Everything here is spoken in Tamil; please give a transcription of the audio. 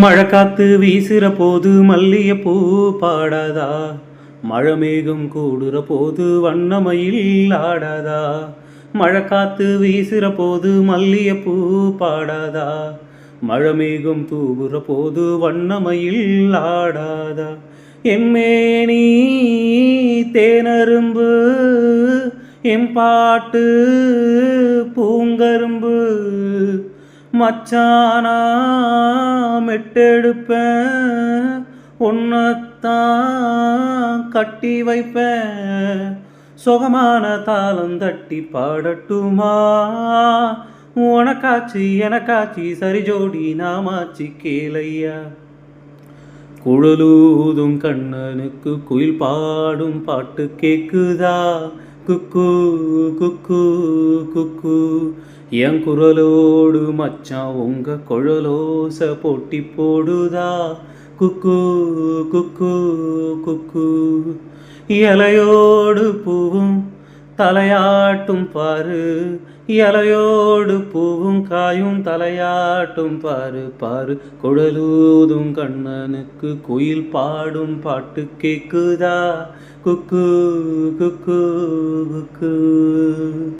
மழை காத்து வீசுகிற போது மல்லிகைப்பூ பாடாதா? மழை மேகம் கூடுற போது வண்ணமயில் ஆடாதா? மழை காத்து வீசுகிற போது மல்லிகைப்பூ பாடாதா? மழை மேகம் தூவுற போது வண்ணமயில் ஆடாதா? எம்மேனி தேனரும்பு எம் பாட்டு பூங்கரும்பு மச்சானா மெட்டெடுப்பேன் உன்னத்தான் கட்டி வைப்பேன் சுகமான தாளம் தட்டி பாடட்டுமா? உனக்காச்சு எனக்காச்சு சரி ஜோடி நாமாச்சு கேளையா? குழலூதும் கண்ணனுக்கு குயில் பாடும் பாட்டு கேக்குதா? குக்கு குக்கு குக்கு. என் குரலோடு மச்சான் உங்க குழலோச போட்டி போடுதா? குக்கு குக்கு குக்கு. இலையோடு பூவும் தலையாட்டும் பாரு. இலையோடு பூவும் காயும் தலையாட்டும் பாரு. பாரு குழலூதும் கண்ணனுக்கு குயில் பாடும் பாட்டு கேக்குதா? குக்கு குக்கு குக்கு.